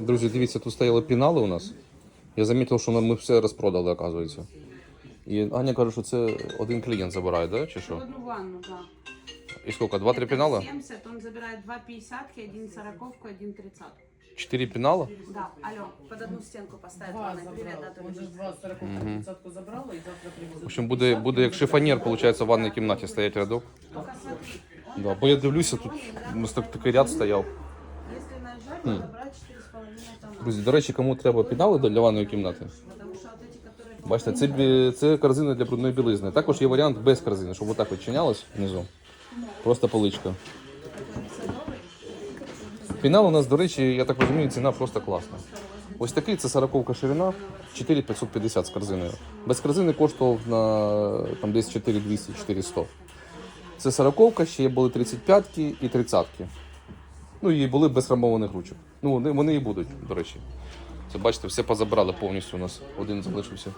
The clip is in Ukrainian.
Друзі, дивіться, тут стояли пінали у нас. Я замітив, що ми все розпродали, оказується. І Аня каже, що це один клієнт забирає, да? чи що? Одну ванну, да. І скільки? Два-три пінали? 70, он забирает два 50 один сороковку, один 30. Чотири пінали? Да, алло, под одну стенку поставить Два ванной. Привет. Он же два сороковку, тридцатку забрала и завтра привезут. В общем, буде, буде як шифонер, виходить, в ванній кімнаті стоять рядок. Только смотри, он Да, бо я дивлюся, тут у нас так, такий ряд стояв. Если наезжать, надо брать 4,5 тонна. Друзі, до речі, кому треба пінали для ванної кімнати? Бачите, це, бі- це корзина для брудної білизни. Також є варіант без корзини, щоб отак відчинялось внизу. Просто поличка. Фінал у нас, до речі, я так розумію, ціна просто класна. Ось такий це 40 ширина, 4550 з корзиною. Без корзини коштував на там, десь 4200 4100 Це 40 ще були 35-ки і 30-ки. Ну і були без рамованих ручок. Ну, вони, вони і будуть, до речі. Це бачите, все позабрали повністю у нас. Один залишився.